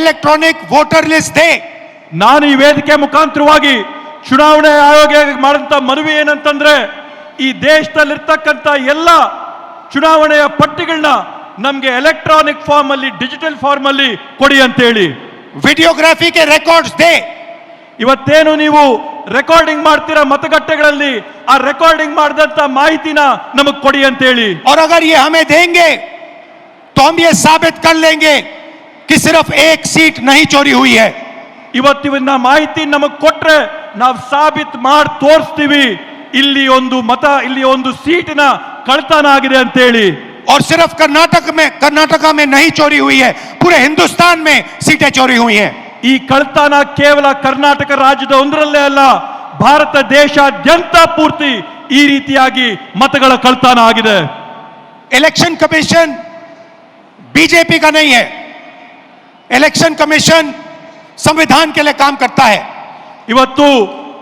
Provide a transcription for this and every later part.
Electronic voter list दे ನಾನು ಈ ವೇದಿಕೆ ಮುಖಾಂತರವಾಗಿ ಚುನಾವಣೆ ಆಯೋಗ ಮಾಡಿದಂತ ಮನವಿ ಏನಂತಂದ್ರೆ ಈ ದೇಶದಲ್ಲಿರ್ತಕ್ಕಂಥ ಎಲ್ಲ ಚುನಾವಣೆಯ ಪಟ್ಟಿಗಳನ್ನ ನಮ್ಗೆ ಎಲೆಕ್ಟ್ರಾನಿಕ್ ಫಾರ್ಮ್ ಅಲ್ಲಿ ಡಿಜಿಟಲ್ ಫಾರ್ಮ್ ಅಲ್ಲಿ ಕೊಡಿ ಅಂತ ಹೇಳಿ वीडियोग्राफी के रिकॉर्ड्स दे ಇವತ್ತೇನು ನೀವು ರೆಕಾರ್ಡಿಂಗ್ ಮಾಡ್ತೀರಾ ಮತಗಟ್ಟೆಗಳಲ್ಲಿ ಆ ರೆಕಾರ್ಡಿಂಗ್ ಮಾಡಿದಂತ ಮಾಹಿತಿನ ನಮಗ್ ಕೊಡಿ ಅಂತ ಹೇಳಿ और अगर ये हमें देंगे तो हम ये साबित कर लेंगे कि सिर्फ एक सीट नहीं चोरी हुई है ಇವತ್ತಿನ ಮಾಹಿತಿ ನಮಗ್ ಕೊಟ್ರೆ ನಾವು ಸಾಬೀತ್ ಮಾಡಿ ತೋರಿಸ್ತೀವಿ ಇಲ್ಲಿ ಒಂದು ಮತ ಇಲ್ಲಿ ಒಂದು ಸೀಟಿನ ಕಳ್ತನ ಆಗಿದೆ ಅಂತ ಹೇಳಿ और सिर्फ कर्नाटक में कर्नाटका में नहीं चोरी हुई है पूरे हिंदुस्तान में सीटें चोरी हुई हैं ಈ ಕಳ್ತನ ಕೇವಲ ಕರ್ನಾಟಕ ರಾಜ್ಯದ ಒಂದರಲ್ಲೇ ಅಲ್ಲ ಭಾರತ ದೇಶಾದ್ಯಂತ ಪೂರ್ತಿ ಈ ರೀತಿಯಾಗಿ ಮತಗಳ ಕಳ್ತನ ಆಗಿದೆ इलेक्शन कमीशन बीजेपी का नहीं है इलेक्शन कमीशन संविधान के लिए काम करता है ಇವತ್ತು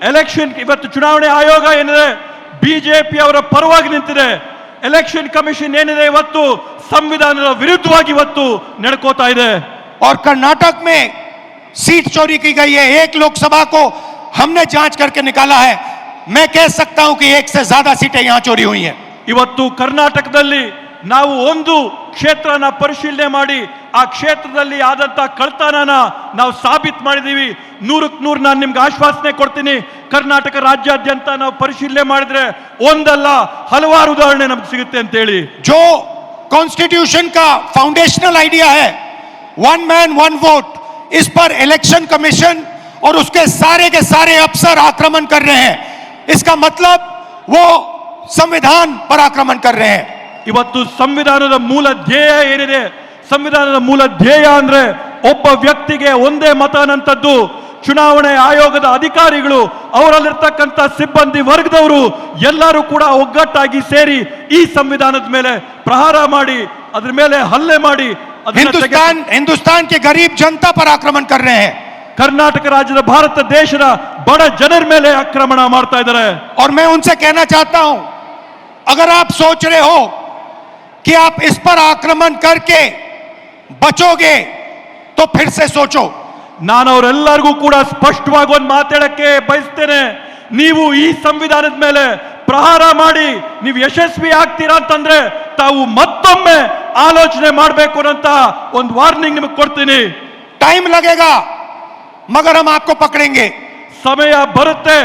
ಎಲೆಕ್ಷನ್ ಇವತ್ತು ಚುನಾವಣೆ ಆಯೋಗ ಏನಿದೆ ಬಿಜೆಪಿ ಅವರ ಪರವಾಗಿ ನಿಂತಿದೆ ಎಲೆಕ್ಷನ್ ಕಮಿಷನ್ ಏನಿದೆ ಇವತ್ತು ಸಂವಿಧಾನದ ವಿರುದ್ಧವಾಗಿ ಇವತ್ತು ನಡ್ಕೋತಾ ಇದೆ और कर्नाटक में सीट चोरी की गई है एक लोकसभा को हमने जांच करके निकाला है मैं कह सकता हूं कि एक से ज्यादा सीटें यहां चोरी हुई हैं ಇವತ್ತು ಕರ್ನಾಟಕದಲ್ಲಿ ನಾವು ಒಂದು ಕ್ಷೇತ್ರನ ಪರಿಶೀಲನೆ ಮಾಡಿ ಆ ಕ್ಷೇತ್ರದಲ್ಲಿ ಆದಂತ ಕಳ್ತನನ ನಾವು ಸಾಬೀತ್ ಮಾಡಿದೀವಿ ನೂರಕ್ಕೆ ನೂರು ನಾನು ನಿಮ್ಗೆ ಆಶ್ವಾಸನೆ ಕೊಡ್ತೀನಿ ಕರ್ನಾಟಕ ರಾಜ್ಯಾದ್ಯಂತ ನಾವು ಪರಿಶೀಲನೆ ಮಾಡಿದ್ರೆ ಒಂದಲ್ಲ ಹಲವಾರು ಉದಾಹರಣೆ ನಮ್ಗೆ ಸಿಗುತ್ತೆ ಅಂತ ಹೇಳಿ जो कॉन्स्टिट्यूशन का फाउंडेशनल आइडिया है वन मैन वन वोट इस पर इलेक्शन कमीशन और उसके सारे के सारे अफसर आक्रमण कर रहे हैं इसका मतलब वो संविधान पर आक्रमण कर रहे हैं ಇವತ್ತು ಸಂವಿಧಾನದ ಮೂಲ ಧ್ಯೇಯ ಏನಿದೆ ಸಂವಿಧಾನದ ಮೂಲ ಧ್ಯೇಯ ಅಂದ್ರೆ ಒಬ್ಬ ವ್ಯಕ್ತಿಗೆ ಒಂದೇ ಮತ ಅನ್ನಂಥದ್ದು ಚುನಾವಣೆ ಆಯೋಗದ ಅಧಿಕಾರಿಗಳು ಅವರಲ್ಲಿರ್ತಕ್ಕಂಥ ಸಿಬ್ಬಂದಿ ವರ್ಗದವರು ಎಲ್ಲರೂ ಕೂಡ ಒಗ್ಗಟ್ಟಾಗಿ ಸೇರಿ ಈ ಸಂವಿಧಾನದ ಮೇಲೆ ಪ್ರಹಾರ ಮಾಡಿ ಅದ್ರ ಮೇಲೆ ಹಲ್ಲೆ ಮಾಡಿ ಅದನ್ನ ತೆಗೆ- हिंदुस्तान हिंदुस्तान के गरीब जनता पर आक्रमण कर रहे हैं ಕರ್ನಾಟಕ ರಾಜ್ಯದ ಭಾರತ ದೇಶದ ಬಡ ಜನರ ಮೇಲೆ ಆಕ್ರಮಣ ಮಾಡ್ತಾ ಇದ್ದಾರೆ और मैं उनसे कहना चाहता हूं अगर आप सोच रहे हो कि आप इस पर आक्रमण करके बचोगे तो फिर से सोचो ನಾನು ಅವರೆಲ್ಲರಿಗೂ ಕೂಡ ಸ್ಪಷ್ಟವಾಗಿ ಒಂದು ಮಾತಾಡಕ್ಕೆ ಬಯಸ್ತೇನೆ ನೀವು ಈ ಸಂವಿಧಾನದ ಮೇಲೆ ಪ್ರಹಾರ ಮಾಡಿ ನೀವು ಯಶಸ್ವಿ ಆಗ್ತೀರಾ ಅಂತಂದ್ರೆ ತಾವು ಮತ್ತೊಮ್ಮೆ ಆಲೋಚನೆ ಮಾಡಬೇಕು ಅನ್ನೋಂತ ಒಂದು ವಾರ್ನಿಂಗ್ ನಿಮಗೆ ಕೊಡ್ತೀನಿ टाइम लगेगा मगर हम आपको पकड़ेंगे ಸಮಯ ಬರುತ್ತೆ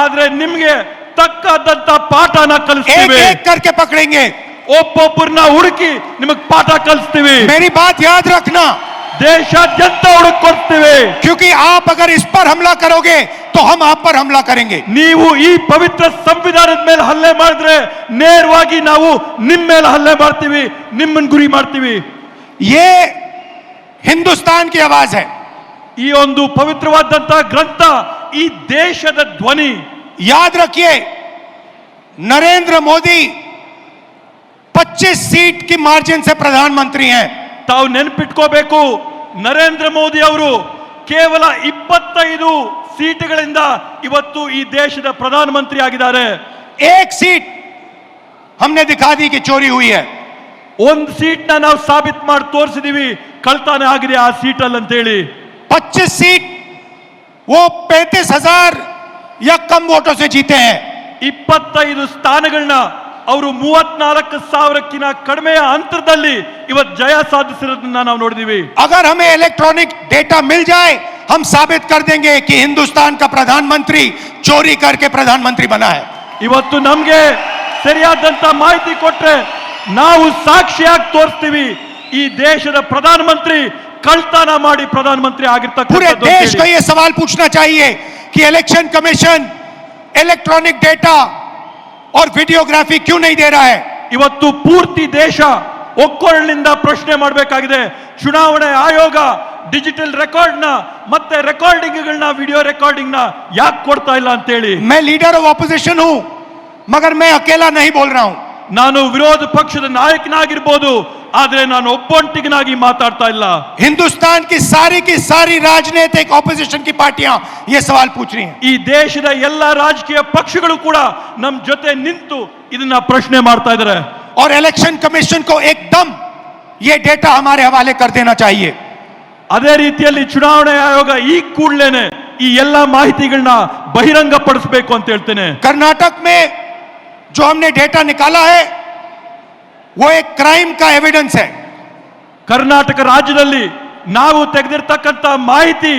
ಆದ್ರೆ ನಿಮ್ಗೆ ತಕ್ಕಾದಂತ ಪಾಠನ एक ಕಲಿಸ್ತೀವಿ एक करके पकड़ेंगे ಒಬ್ಬೊಬ್ಬರನ್ನ ಹುಡುಕಿ ನಿಮಗ್ ಪಾಠ ಕಲಿಸ್ತೀವಿ मेरी बात याद रखना ದೇಶಾದ್ಯಂತ ಹುಡುಕ್ ಕೊಡ್ತೀವಿ क्योंकि आप अगर इस पर हमला करोगे तो हम आप पर हमला करेंगे ನೀವು ಈ ಪವಿತ್ರ ಸಂವಿಧಾನದ ಮೇಲೆ ಹಲ್ಲೆ ಮಾಡಿದ್ರೆ ನೇರವಾಗಿ ನಾವು ನಿಮ್ಮ ಮೇಲೆ ಹಲ್ಲೆ ಮಾಡ್ತೀವಿ ನಿಮ್ಮನ್ನ ಗುರಿ ಮಾಡ್ತೀವಿ ये हिंदुस्तान की आवाज है ಈ ಒಂದು ಪವಿತ್ರವಾದಂತ ಗ್ರಂಥ ಈ ದೇಶದ ಧ್ವನಿ याद रखिए नरेंद्र मोदी 25 सीट की मार्जिन से प्रधानमंत्री हैं ತಾವು ನೆನಪಿಟ್ಕೋಬೇಕು ನರೇಂದ್ರ ಮೋದಿ ಅವರು ಕೇವಲ ಇಪ್ಪತ್ತೈದು ಸೀಟುಗಳಿಂದ ಇವತ್ತು ಈ ದೇಶದ ಪ್ರಧಾನಮಂತ್ರಿ ಆಗಿದ್ದಾರೆ एक सीट हमने दिखा दी कि चोरी हुई है ಒಂದು ಸೀಟ್ನ ನಾವು ಸಾಬೀತ್ ಮಾಡಿ ತೋರಿಸಿದೀವಿ ಕಳ್ತಾನ ಆಗಿದೆ ಆ ಸೀಟಲ್ಲಿ ಅಂತೇಳಿ 25 सीट वो पैंतीस हजार या कम वोटों से जीते हैं ಇಪ್ಪತ್ತೈದು ಸ್ಥಾನಗಳನ್ನ ಅವರು ಮೂವತ್ನಾಲ್ಕು ಸಾವಿರಕ್ಕಿಂತ ಕಡಿಮೆಯ ಅಂತರದಲ್ಲಿ ಇವತ್ತು ಜಯ ಸಾಧಿಸಿರೋದನ್ನ ನಾವು ನೋಡಿದೀವಿ अगर हमें इलेक्ट्रॉनिक डेटा मिल जाए हम साबित कर देंगे कि हिंदुस्तान का प्रधानमंत्री चोरी करके प्रधानमंत्री बना है ಇವತ್ತು ನಮ್ಗೆ ಸರಿಯಾದಂತ ಮಾಹಿತಿ ಕೊಟ್ರೆ ನಾವು ಸಾಕ್ಷಿಯಾಗಿ ತೋರಿಸ್ತೀವಿ ಈ ದೇಶದ ಪ್ರಧಾನಮಂತ್ರಿ ಕಳ್ತನ ಮಾಡಿ ಪ್ರಧಾನಮಂತ್ರಿ पूरे ಆಗಿರ್ತಕ್ಕಂಥದ್ದು देश को ಅಂತೇಳಿ. यह सवाल पूछना चाहिए कि इलेक्शन कमीशन इलेक्ट्रॉनिक डेटा और वीडियोग्राफी क्यों नहीं दे रहा है ಇವತ್ತು ಪೂರ್ತಿ ದೇಶ ಒಕ್ಕೊರಳಿನಿಂದ ಪ್ರಶ್ನೆ ಮಾಡಬೇಕಾಗಿದೆ ಚುನಾವಣೆ ಆಯೋಗ ಡಿಜಿಟಲ್ ರೆಕಾರ್ಡ್ ನ ಮತ್ತೆ ರೆಕಾರ್ಡಿಂಗ್ಗಳನ್ನ ವಿಡಿಯೋ ರೆಕಾರ್ಡಿಂಗ್ ನ ಯಾಕೆ ಕೊಡ್ತಾ ಇಲ್ಲ ಅಂತೇಳಿ मैं लीडर ऑफ ऑपोजिशन हूं मगर मैं अकेला नहीं बोल रहा हूं ನಾನು ವಿರೋಧ ಪಕ್ಷದ ನಾಯಕನಾಗಿರ್ಬೋದು ಆದ್ರೆ ನಾನು ಒಬ್ಬೊಂಟಿಗನಾಗಿ ಮಾತಾಡ್ತಾ ಇಲ್ಲ हिंदुस्तान की सारी की सारी राजनीतिक ऑपोजिशन की पार्टियां ये सवाल पूछ रही हैं ಈ ದೇಶದ ಎಲ್ಲ ರಾಜಕೀಯ ಪಕ್ಷಗಳು ಕೂಡ ನಮ್ ಜೊತೆ ನಿಂತು ಇದನ್ನ ಪ್ರಶ್ನೆ ಮಾಡ್ತಾ ಇದ್ದಾರೆ और इलेक्शन कमीशन को एकदम ये डेटा हमारे हवाले कर देना चाहिए ಅದೇ ರೀತಿಯಲ್ಲಿ ಚುನಾವಣೆ ಆಯೋಗ ಈ ಕೂಡಲೇನೆ ಈ ಎಲ್ಲ ಮಾಹಿತಿಗಳನ್ನ ಬಹಿರಂಗ ಪಡಿಸಬೇಕು ಅಂತ ಹೇಳ್ತೇನೆ कर्नाटक में जो हमने डेटा निकाला है वो एक क्राइम का एविडेंस है ಕರ್ನಾಟಕ ರಾಜ್ಯದಲ್ಲಿ ನಾವು ತೆಗೆದಿರ್ತಕ್ಕಂಥ ಮಾಹಿತಿ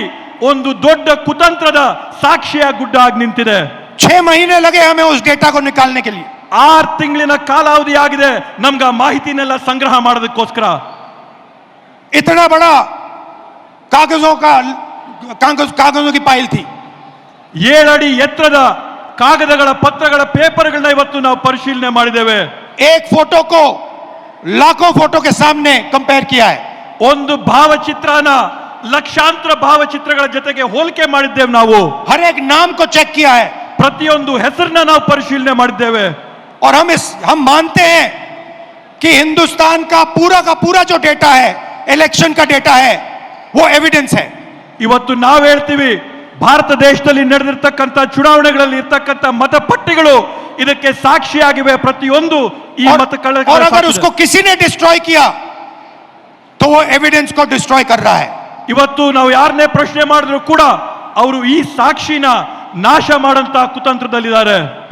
ಒಂದು ದೊಡ್ಡ ಕುತಂತ್ರದ ಸಾಕ್ಷಿಯ ಗುಡ್ಡ ಆಗಿ ನಿಂತಿದೆ छह महीने लगे हमें उस डेटा को निकालने के लिए ಆರು ತಿಂಗಳಿನ ಕಾಲಾವಧಿ ಆಗಿದೆ ನಮ್ಗೆ ಆ ಮಾಹಿತಿನೆಲ್ಲ ಸಂಗ್ರಹ ಮಾಡೋದಕ್ಕೋಸ್ಕರ इतना बड़ा कागजों का कागज कागजों की पाइल थी ಏಳಡಿ ಎತ್ತರದ ಕಾಗದಗಳ ಪತ್ರಗಳ ಪೇಪರ್ಗಳನ್ನ ಇವತ್ತು ನಾವು ಪರಿಶೀಲನೆ ಮಾಡಿದ್ದೇವೆ एक फोटो को लाखों फोटो के सामने कंपेयर किया है ಒಂದು ಭಾವಚಿತ್ರನ ಲಕ್ಷಾಂತರ ಭಾವಚಿತ್ರಗಳ ಜೊತೆಗೆ ಹೋಲಿಕೆ ಮಾಡಿದ್ದೇವೆ ನಾವು हर एक नाम को चेक किया है ಪ್ರತಿಯೊಂದು ಹೆಸರನ್ನ ನಾವು ಪರಿಶೀಲನೆ ಮಾಡಿದ್ದೇವೆ और हम इस हम मानते हैं कि हिंदुस्तान का पूरा का पूरा जो डेटा है इलेक्शन का डेटा है वो एविडेंस है ಇವತ್ತು ನಾವು ಹೇಳ್ತೀವಿ ಭಾರತ ದೇಶದಲ್ಲಿ ನಡೆದಿರ್ತಕ್ಕಂಥ ಚುನಾವಣೆಗಳಲ್ಲಿ ಇರ್ತಕ್ಕಂಥ ಮತಪಟ್ಟಿಗಳು ಇದಕ್ಕೆ ಸಾಕ್ಷಿಯಾಗಿವೆ ಪ್ರತಿಯೊಂದು ಈ ಮತ ಎವಿಡೆನ್ಸ್ ಡಿಸ್ಟ್ರಾಯ್ ಇವತ್ತು ನಾವು ಯಾರನ್ನೇ ಪ್ರಶ್ನೆ ಮಾಡಿದ್ರು ಕೂಡ ಅವರು ಈ ಸಾಕ್ಷಿನ ನಾಶ ಮಾಡಂತ ಕುತಂತ್ರದಲ್ಲಿದ್ದಾರೆ.